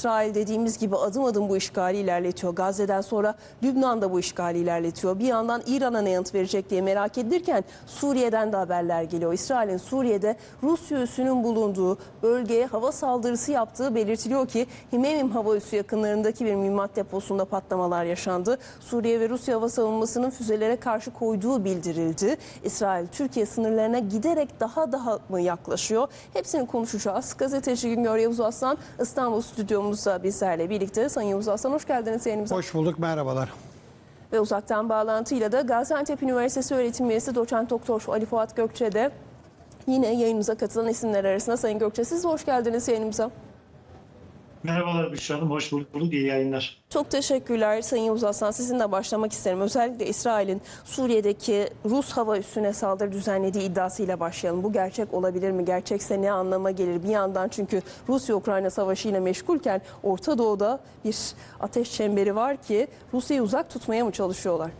İsrail dediğimiz gibi adım adım bu işgali ilerletiyor. Gazze'den sonra Lübnan da bu işgali ilerletiyor. Bir yandan İran'a ne yanıt verecek diye merak edilirken Suriye'den de haberler geliyor. İsrail'in Suriye'de Rusya üssünün bulunduğu bölgeye hava saldırısı yaptığı belirtiliyor ki Himeyim hava üssü yakınlarındaki bir mühimmat deposunda patlamalar yaşandı. Suriye ve Rusya hava savunmasının füzelere karşı koyduğu bildirildi. İsrail Türkiye sınırlarına giderek daha daha mı yaklaşıyor? Hepsini konuşacağız. Gazeteci Güngör Yavuz Aslan İstanbul stüdyomuzda bizlerle birlikte. Sayın Yavuz Aslan hoş geldiniz yayınımıza. Hoş bulduk, merhabalar. Ve uzaktan bağlantıyla da Gaziantep Üniversitesi öğretim üyesi doçent doktor Ali Fuat Gökçe de yine yayınımıza katılan isimler arasında. Sayın Gökçe siz de hoş geldiniz yayınımıza. Merhabalar Büşra Hanım, hoş bulduk. İyi yayınlar. Çok teşekkürler Sayın Yavuz Aslan. Sizinle başlamak isterim. Özellikle İsrail'in Suriye'deki Rus hava üssüne saldırı düzenlediği iddiasıyla başlayalım. Bu gerçek olabilir mi? Gerçekse ne anlama gelir? Bir yandan çünkü Rusya-Ukrayna savaşı ile meşgulken Orta Doğu'da bir ateş çemberi var ki Rusya'yı uzak tutmaya mı çalışıyorlar?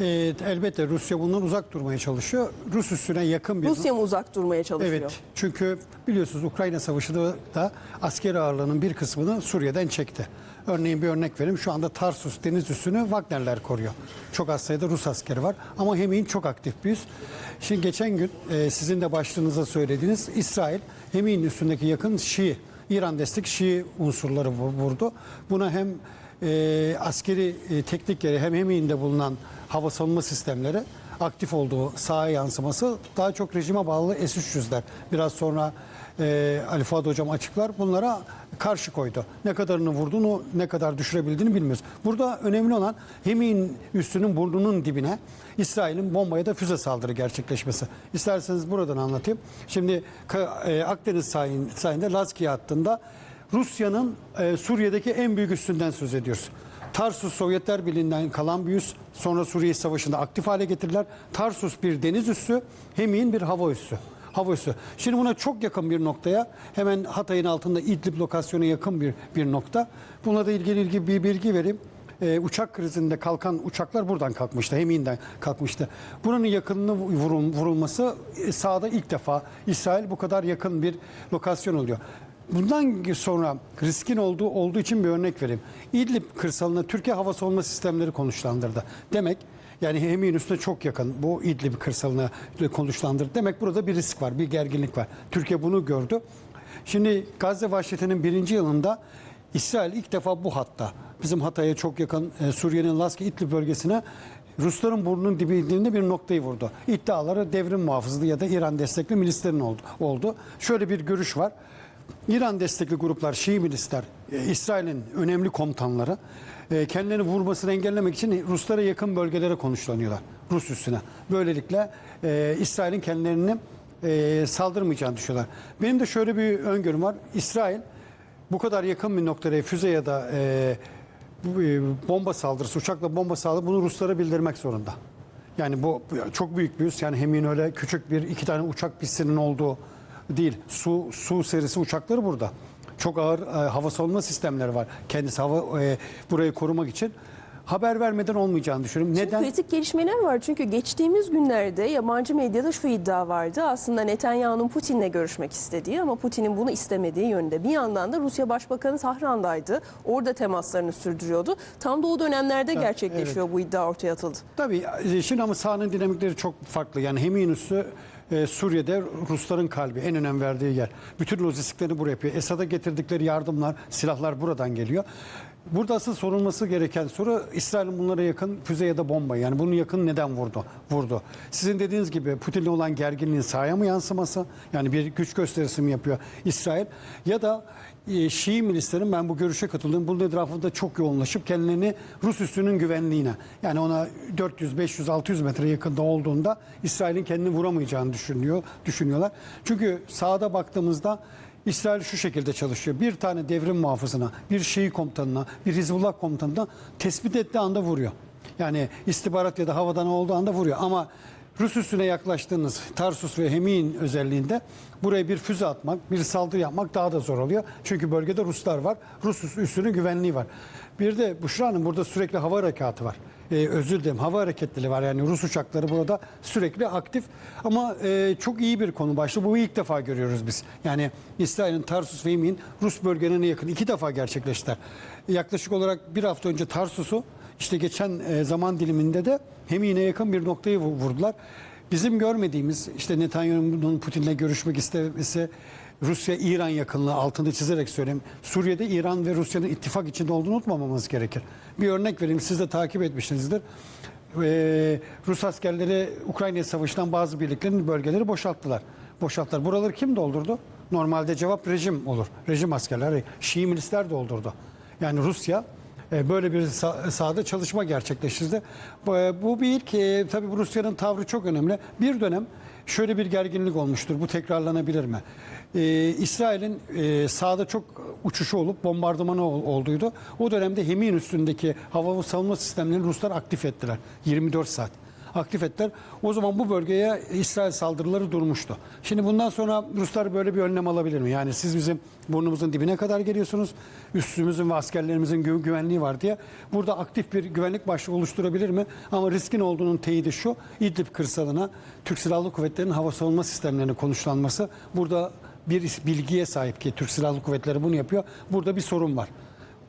Ee, elbette Rusya bundan uzak durmaya çalışıyor. Rus üssüne yakın bir... Rusya mı uzak durmaya çalışıyor? Evet, çünkü biliyorsunuz Ukrayna Savaşı'nda da askeri ağırlığının bir kısmını Suriye'den çekti. Örneğin bir örnek vereyim. Şu anda Tarsus deniz üssünü Wagnerler koruyor. Çok az sayıda Rus askeri var. Ama Hemi'nin çok aktif bir üs. Şimdi geçen gün e, sizin de başlığınıza söylediğiniz İsrail Hemi'nin üstündeki yakın Şii, İran destek Şii unsurları vu- vurdu. Buna hem e, askeri e, teknik yeri hem Hemi'nde bulunan hava savunma sistemleri aktif olduğu sahaya yansıması daha çok rejime bağlı S-300'ler. Biraz sonra e, Ali Fuat Hocam açıklar. Bunlara karşı koydu. Ne kadarını vurduğunu, ne kadar düşürebildiğini bilmiyoruz. Burada önemli olan Hemi'nin üstünün burnunun dibine İsrail'in bombaya da füze saldırı gerçekleşmesi. İsterseniz buradan anlatayım. Şimdi e, Akdeniz sahil- sahilinde Lazkiye hattında Rusya'nın e, Suriye'deki en büyük üssünden söz ediyoruz. Tarsus Sovyetler Birliği'nden kalan bir üs. Sonra Suriye Savaşı'nda aktif hale getirdiler. Tarsus bir deniz üssü, Hemi'nin bir hava üssü. Hava üssü. Şimdi buna çok yakın bir noktaya, hemen Hatay'ın altında İdlib lokasyona yakın bir bir nokta. Buna da ilgili ilgili bir bilgi vereyim. Ee, uçak krizinde kalkan uçaklar buradan kalkmıştı, Hemi'nden kalkmıştı. Buranın yakınını vurul- vurulması e, sahada ilk defa İsrail bu kadar yakın bir lokasyon oluyor. Bundan sonra riskin olduğu olduğu için bir örnek vereyim. İdlib kırsalına Türkiye hava savunma sistemleri konuşlandırdı. Demek yani Hemi'nin üstüne çok yakın bu İdlib kırsalına konuşlandırdı. Demek burada bir risk var, bir gerginlik var. Türkiye bunu gördü. Şimdi Gazze vahşetinin birinci yılında İsrail ilk defa bu hatta bizim Hatay'a çok yakın e, Suriye'nin Laski İdlib bölgesine Rusların burnunun dibinde bir noktayı vurdu. İddiaları devrim muhafızlığı ya da İran destekli milislerin oldu. oldu. Şöyle bir görüş var. İran destekli gruplar, Şii milisler, e, İsrail'in önemli komutanları e, kendilerini vurmasını engellemek için Ruslara yakın bölgelere konuşlanıyorlar. Rus üssüne. Böylelikle e, İsrail'in kendilerini e, saldırmayacağını düşünüyorlar. Benim de şöyle bir öngörüm var. İsrail bu kadar yakın bir noktaya füze ya da e, e, bomba saldırısı, uçakla bomba saldırısı bunu Ruslara bildirmek zorunda. Yani bu çok büyük bir üs. Yani hemin öyle küçük bir iki tane uçak pistinin olduğu değil. Su su serisi uçakları burada. Çok ağır e, hava savunma sistemleri var. Kendisi hava e, burayı korumak için haber vermeden olmayacağını düşünüyorum. Neden? Kritik gelişmeler var çünkü geçtiğimiz günlerde yabancı medyada şu iddia vardı. Aslında Netanyahu'nun Putin'le görüşmek istediği ama Putin'in bunu istemediği yönde. Bir yandan da Rusya Başbakanı Tahran'daydı. Orada temaslarını sürdürüyordu. Tam da o dönemlerde gerçekleşiyor bu iddia ortaya atıldı. Tabii e, şimdi ama sahanın dinamikleri çok farklı. Yani Hemin üssü e, Suriye'de Rusların kalbi, en önem verdiği yer. Bütün lojistiklerini buraya yapıyor. Esad'a getirdikleri yardımlar, silahlar buradan geliyor. Burada asıl sorulması gereken soru İsrail'in bunlara yakın füze ya da bomba. Yani bunun yakın neden vurdu? Vurdu. Sizin dediğiniz gibi Putin'le olan gerginliğin sahaya mı yansıması? Yani bir güç gösterisi mi yapıyor İsrail? Ya da e, Şii milislerin ben bu görüşe katılıyorum. Bunun etrafında çok yoğunlaşıp kendilerini Rus üssünün güvenliğine yani ona 400, 500, 600 metre yakında olduğunda İsrail'in kendini vuramayacağını düşünüyor, düşünüyorlar. Çünkü sahada baktığımızda İsrail şu şekilde çalışıyor. Bir tane devrim muhafızına, bir Şii komutanına, bir Hizbullah komutanına tespit ettiği anda vuruyor. Yani istihbarat ya da havadan olduğu anda vuruyor. Ama Rus üssüne yaklaştığınız Tarsus ve Hemin özelliğinde buraya bir füze atmak, bir saldırı yapmak daha da zor oluyor. Çünkü bölgede Ruslar var. Rus üssünün güvenliği var. Bir de Büşra Hanım burada sürekli hava harekatı var. e, özür dilerim hava hareketleri var. Yani Rus uçakları burada sürekli aktif ama e, çok iyi bir konu başlığı. Bu ilk defa görüyoruz biz. Yani İsrail'in Tarsus ve İm'in Rus bölgelerine yakın iki defa gerçekleştiler. Yaklaşık olarak bir hafta önce Tarsus'u işte geçen e, zaman diliminde de Hemin'e yakın bir noktayı vu- vurdular. Bizim görmediğimiz işte Netanyahu'nun Putin'le görüşmek istemesi Rusya-İran yakınlığı altını çizerek söyleyeyim. Suriye'de İran ve Rusya'nın ittifak içinde olduğunu unutmamamız gerekir. Bir örnek vereyim siz de takip etmişsinizdir. Ee, Rus askerleri Ukrayna Savaşı'ndan bazı birliklerin bölgeleri boşalttılar. Boşalttılar. Buraları kim doldurdu? Normalde cevap rejim olur. Rejim askerleri, Şii milisler doldurdu. Yani Rusya böyle bir sa- sahada çalışma gerçekleştirdi. Bu, e, bir ilk. E, tabii Rusya'nın tavrı çok önemli. Bir dönem şöyle bir gerginlik olmuştur. Bu tekrarlanabilir mi? E, İsrail'in e, sahada çok uçuşu olup bombardımanı ol- olduydu. O dönemde Hemin üstündeki hava savunma sistemlerini Ruslar aktif ettiler. 24 saat aktif ettiler. O zaman bu bölgeye İsrail saldırıları durmuştu. Şimdi bundan sonra Ruslar böyle bir önlem alabilir mi? Yani siz bizim burnumuzun dibine kadar geliyorsunuz. Üstümüzün ve askerlerimizin gü- güvenliği var diye. Burada aktif bir güvenlik başlığı oluşturabilir mi? Ama riskin olduğunun teyidi şu. İdlib kırsalına Türk Silahlı Kuvvetleri'nin hava savunma sistemlerinin konuşlanması. Burada bir bilgiye sahip ki Türk Silahlı Kuvvetleri bunu yapıyor. Burada bir sorun var.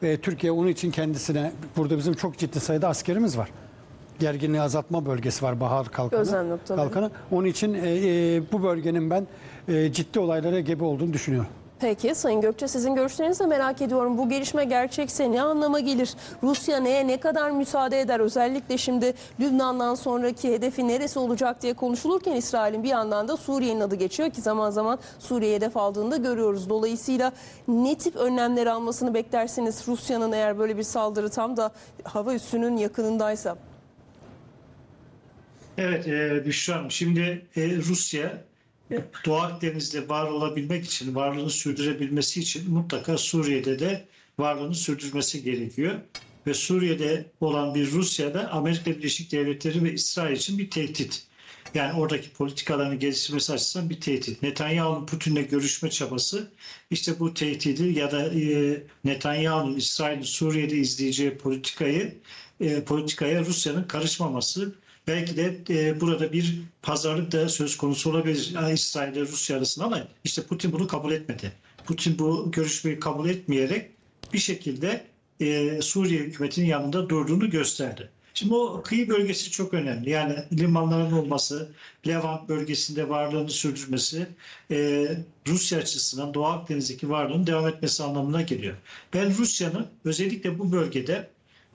Ve Türkiye onun için kendisine burada bizim çok ciddi sayıda askerimiz var gerginliği azaltma bölgesi var Bahar Kalkanı. Gözlem noktaları. Kalkanı. Onun için e, e, bu bölgenin ben e, ciddi olaylara gebe olduğunu düşünüyorum. Peki Sayın Gökçe sizin görüşlerinizi de merak ediyorum. Bu gelişme gerçekse ne anlama gelir? Rusya neye ne kadar müsaade eder? Özellikle şimdi Lübnan'dan sonraki hedefi neresi olacak diye konuşulurken İsrail'in bir yandan da Suriye'nin adı geçiyor ki zaman zaman Suriye hedef aldığını da görüyoruz. Dolayısıyla ne tip önlemler almasını beklersiniz Rusya'nın eğer böyle bir saldırı tam da hava üssünün yakınındaysa? Evet e, Büşra Hanım, şimdi e, Rusya e, Doğu Akdeniz'de var olabilmek için, varlığını sürdürebilmesi için mutlaka Suriye'de de varlığını sürdürmesi gerekiyor. Ve Suriye'de olan bir Rusya'da Amerika Birleşik Devletleri ve İsrail için bir tehdit. Yani oradaki politikalarını geliştirmesi açısından bir tehdit. Netanyahu'nun Putin'le görüşme çabası işte bu tehdidi ya da e, Netanyahu'nun İsrail'in Suriye'de izleyeceği politikayı e, politikaya Rusya'nın karışmaması belki de e, burada bir pazarlık da söz konusu olabilir yani İsrail ile Rusya arasında ama işte Putin bunu kabul etmedi. Putin bu görüşmeyi kabul etmeyerek bir şekilde e, Suriye hükümetinin yanında durduğunu gösterdi. Şimdi o kıyı bölgesi çok önemli. Yani limanların olması, Levant bölgesinde varlığını sürdürmesi, e, Rusya açısından Doğu Akdeniz'deki varlığının devam etmesi anlamına geliyor. Ben Rusya'nın özellikle bu bölgede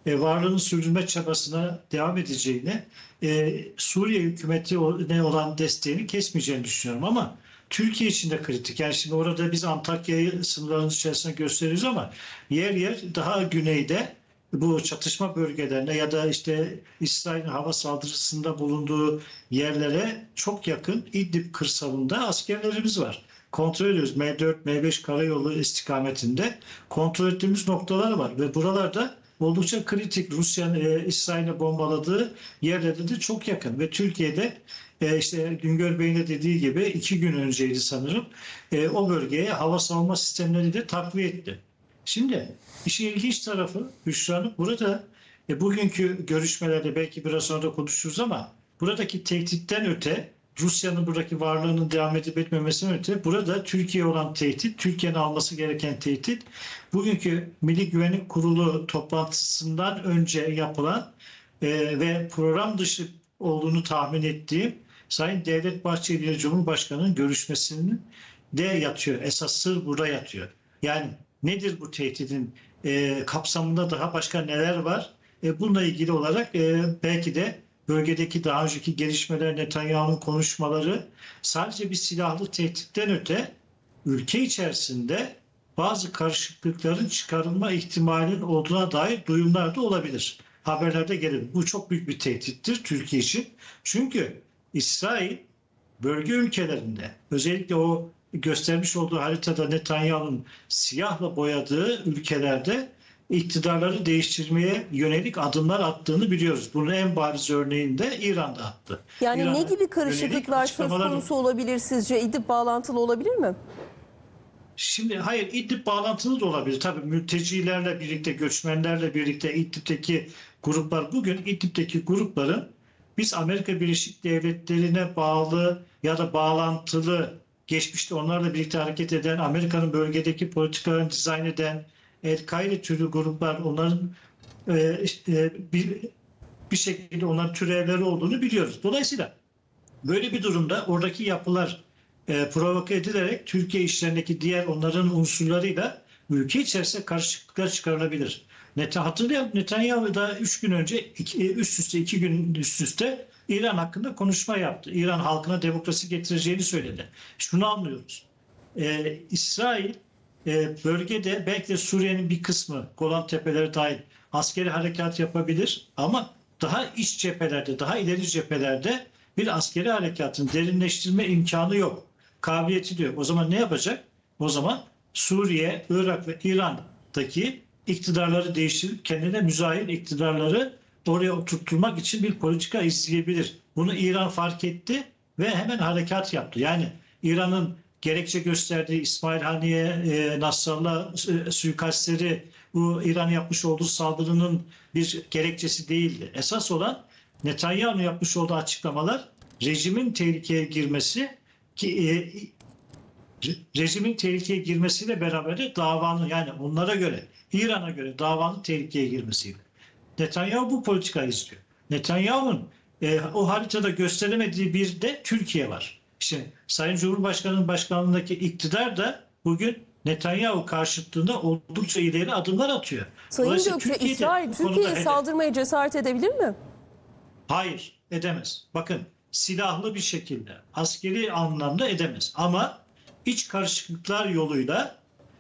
e, varlığını sürdürme çabasına devam edeceğini, e, Suriye hükümeti ne olan desteğini kesmeyeceğini düşünüyorum ama Türkiye için de kritik. Yani şimdi orada biz Antakya'yı sınırların içerisinde gösteriyoruz ama yer yer daha güneyde bu çatışma bölgelerine ya da işte İsrail'in hava saldırısında bulunduğu yerlere çok yakın İdlib kırsalında askerlerimiz var. Kontrol ediyoruz. M4, M5 karayolu istikametinde kontrol ettiğimiz noktalar var ve buralarda oldukça kritik. Rusya'nın e, İsrail'e bombaladığı yerlerde de çok yakın ve Türkiye'de e, işte Güngör Bey'in de dediği gibi iki gün önceydi sanırım e, o bölgeye hava savunma sistemleri de takviye etti. Şimdi işin ilginç tarafı Hanım burada e, bugünkü görüşmelerde belki biraz sonra konuşuruz ama buradaki tehditten öte Rusya'nın buradaki varlığının devam edip etmemesinden öte burada Türkiye olan tehdit, Türkiye'nin alması gereken tehdit bugünkü Milli Güvenlik Kurulu toplantısından önce yapılan e, ve program dışı olduğunu tahmin ettiğim Sayın Devlet Bahçeli ile Cumhurbaşkanı'nın görüşmesinin de yatıyor. Esas sır burada yatıyor. Yani nedir bu tehditin e, kapsamında daha başka neler var? E, bununla ilgili olarak e, belki de bölgedeki daha önceki gelişmeler, Netanyahu'nun konuşmaları sadece bir silahlı tehditten öte ülke içerisinde bazı karışıklıkların çıkarılma ihtimalinin olduğuna dair duyumlar da olabilir. Haberlerde gelir. Bu çok büyük bir tehdittir Türkiye için. Çünkü İsrail bölge ülkelerinde özellikle o göstermiş olduğu haritada Netanyahu'nun siyahla boyadığı ülkelerde iktidarları değiştirmeye yönelik adımlar attığını biliyoruz. Bunun en bariz örneğini de İran'da attı. Yani İran'a ne gibi karışıklıklar söz konusu olabilir sizce? İdlib bağlantılı olabilir mi? Şimdi hayır İdlib bağlantılı da olabilir. Tabii mültecilerle birlikte, göçmenlerle birlikte İdlib'deki gruplar bugün İdlib'deki grupların biz Amerika Birleşik Devletleri'ne bağlı ya da bağlantılı geçmişte onlarla birlikte hareket eden Amerika'nın bölgedeki politikalarını dizayn eden El-Kaide türü gruplar onların e, işte, bir, bir şekilde onların türevleri olduğunu biliyoruz. Dolayısıyla böyle bir durumda oradaki yapılar e, provoke edilerek Türkiye işlerindeki diğer onların unsurlarıyla ülke içerisinde karışıklıklar çıkarılabilir. Hatırlayalım Netanyahu da 3 gün önce iki, üst üste 2 gün üst üste İran hakkında konuşma yaptı. İran halkına demokrasi getireceğini söyledi. Şunu anlıyoruz. E, İsrail e, bölgede belki de Suriye'nin bir kısmı Golan Tepeleri dahil askeri harekat yapabilir ama daha iç cephelerde, daha ileri cephelerde bir askeri harekatın derinleştirme imkanı yok. Kabiliyeti diyor. O zaman ne yapacak? O zaman Suriye, Irak ve İran'daki iktidarları değiştirip kendine müzahir iktidarları oraya oturtturmak için bir politika izleyebilir. Bunu İran fark etti ve hemen harekat yaptı. Yani İran'ın gerekçe gösterdiği İsmail Haniye, e, Nasrallah e, suikastleri bu İran yapmış olduğu saldırının bir gerekçesi değildi. Esas olan Netanyahu'nun yapmış olduğu açıklamalar rejimin tehlikeye girmesi ki e, re- rejimin tehlikeye girmesiyle beraber de davanın yani onlara göre İran'a göre davanın tehlikeye girmesiyle. Netanyahu bu politikayı istiyor. Netanyahu'nun e, o haritada gösteremediği bir de Türkiye var. İşte Sayın Cumhurbaşkanı'nın başkanlığındaki iktidar da bugün Netanyahu karşıtlığında oldukça ileri adımlar atıyor. Sayın Gökçe, İsrail Türkiye'ye hedef. saldırmaya cesaret edebilir mi? Hayır, edemez. Bakın silahlı bir şekilde, askeri anlamda edemez. Ama iç karışıklıklar yoluyla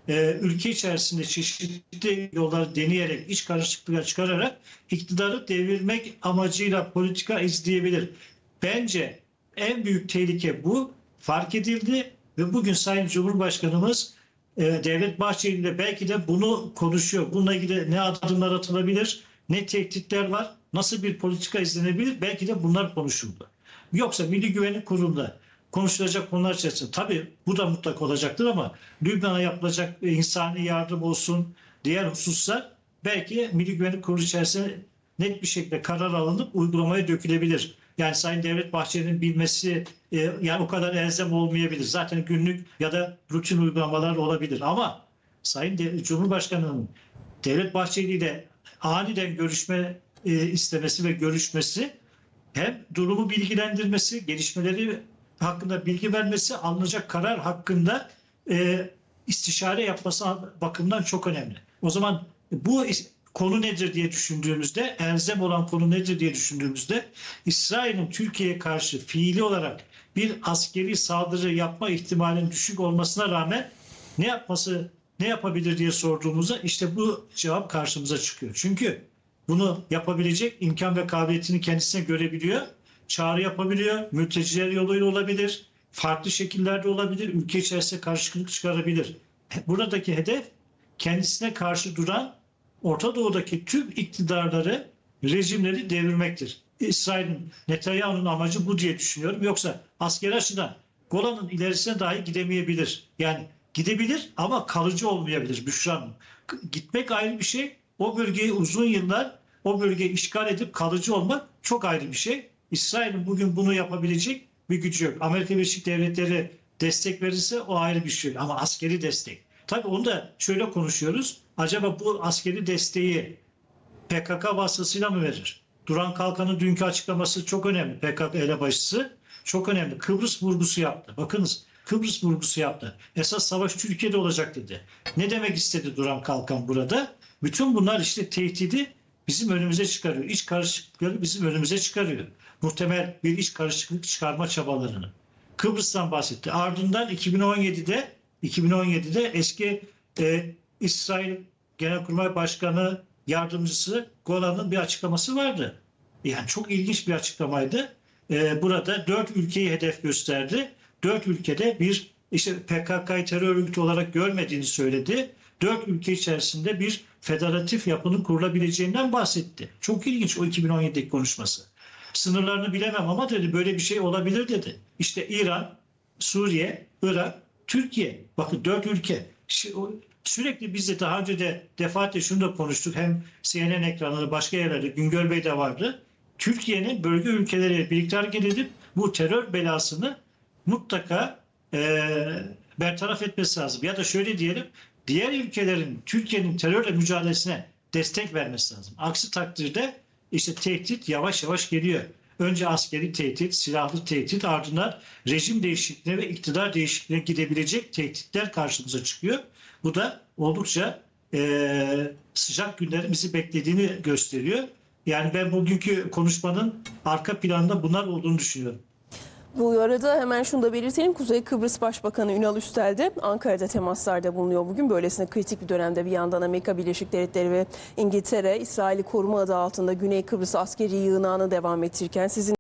e, ülke içerisinde çeşitli yolları deneyerek, iç karışıklıklar çıkararak iktidarı devirmek amacıyla politika izleyebilir. Bence en büyük tehlike bu. Fark edildi ve bugün Sayın Cumhurbaşkanımız e, Devlet Bahçeli ile belki de bunu konuşuyor. Bununla ilgili ne adımlar atılabilir, ne tehditler var, nasıl bir politika izlenebilir belki de bunlar konuşuldu. Yoksa Milli Güvenlik Kurulu'nda konuşulacak konular içerisinde tabii bu da mutlak olacaktır ama Lübnan'a yapılacak insani yardım olsun, diğer hususlar belki Milli Güvenlik Kurulu içerisinde net bir şekilde karar alınıp uygulamaya dökülebilir. Yani Sayın Devlet Bahçeli'nin bilmesi e, yani o kadar elzem olmayabilir. Zaten günlük ya da rutin uygulamalar olabilir ama Sayın De- Cumhurbaşkanı'nın Devlet Bahçeli ile aniden görüşme e, istemesi ve görüşmesi hem durumu bilgilendirmesi, gelişmeleri hakkında bilgi vermesi, alınacak karar hakkında e, istişare yapması bakımından çok önemli. O zaman bu konu nedir diye düşündüğümüzde, elzem olan konu nedir diye düşündüğümüzde İsrail'in Türkiye'ye karşı fiili olarak bir askeri saldırı yapma ihtimalinin düşük olmasına rağmen ne yapması, ne yapabilir diye sorduğumuzda işte bu cevap karşımıza çıkıyor. Çünkü bunu yapabilecek imkan ve kabiliyetini kendisine görebiliyor. Çağrı yapabiliyor. Mülteciler yoluyla olabilir. Farklı şekillerde olabilir. Ülke içerisinde karışıklık çıkarabilir. Buradaki hedef kendisine karşı duran Orta Doğu'daki tüm iktidarları, rejimleri devirmektir. İsrail'in, Netanyahu'nun amacı bu diye düşünüyorum. Yoksa askeri açıdan Golan'ın ilerisine dahi gidemeyebilir. Yani gidebilir ama kalıcı olmayabilir Büşra Hanım. Gitmek ayrı bir şey. O bölgeyi uzun yıllar o bölgeyi işgal edip kalıcı olmak çok ayrı bir şey. İsrail'in bugün bunu yapabilecek bir gücü yok. Amerika Birleşik Devletleri destek verirse o ayrı bir şey ama askeri destek. Tabii onu da şöyle konuşuyoruz. Acaba bu askeri desteği PKK vasıtasıyla mı verir? Duran Kalkan'ın dünkü açıklaması çok önemli. PKK elebaşısı çok önemli. Kıbrıs vurgusu yaptı. Bakınız Kıbrıs vurgusu yaptı. Esas savaş Türkiye'de olacak dedi. Ne demek istedi Duran Kalkan burada? Bütün bunlar işte tehdidi bizim önümüze çıkarıyor. İç karışıklıkları bizim önümüze çıkarıyor. Muhtemel bir iç karışıklık çıkarma çabalarını. Kıbrıs'tan bahsetti. Ardından 2017'de 2017'de eski e, İsrail Genelkurmay Başkanı yardımcısı Golan'ın bir açıklaması vardı. Yani çok ilginç bir açıklamaydı. E, burada dört ülkeyi hedef gösterdi. Dört ülkede bir işte PKK'yı terör örgütü olarak görmediğini söyledi. Dört ülke içerisinde bir federatif yapının kurulabileceğinden bahsetti. Çok ilginç o 2017'deki konuşması. Sınırlarını bilemem ama dedi böyle bir şey olabilir dedi. İşte İran, Suriye, Irak, Türkiye. Bakın dört ülke. Sürekli biz de daha önce de defaatle şunu da konuştuk. Hem CNN ekranları başka yerlerde Güngör Bey de vardı. Türkiye'nin bölge ülkeleri birlikte hareket edip bu terör belasını mutlaka eee bertaraf etmesi lazım. Ya da şöyle diyelim diğer ülkelerin Türkiye'nin terörle mücadelesine destek vermesi lazım. Aksi takdirde işte tehdit yavaş yavaş geliyor. Önce askeri tehdit, silahlı tehdit ardından rejim değişikliğine ve iktidar değişikliğine gidebilecek tehditler karşımıza çıkıyor. Bu da oldukça eee, sıcak günlerin bizi beklediğini gösteriyor. Yani ben bugünkü konuşmanın arka planında bunlar olduğunu düşünüyorum. Bu arada hemen şunu da belirtelim. Kuzey Kıbrıs Başbakanı Ünal Üstel de Ankara'da temaslarda bulunuyor bugün. Böylesine kritik bir dönemde bir yandan Amerika Birleşik Devletleri ve İngiltere İsrail'i koruma adı altında Güney Kıbrıs askeri yığınağını devam ettirirken sizin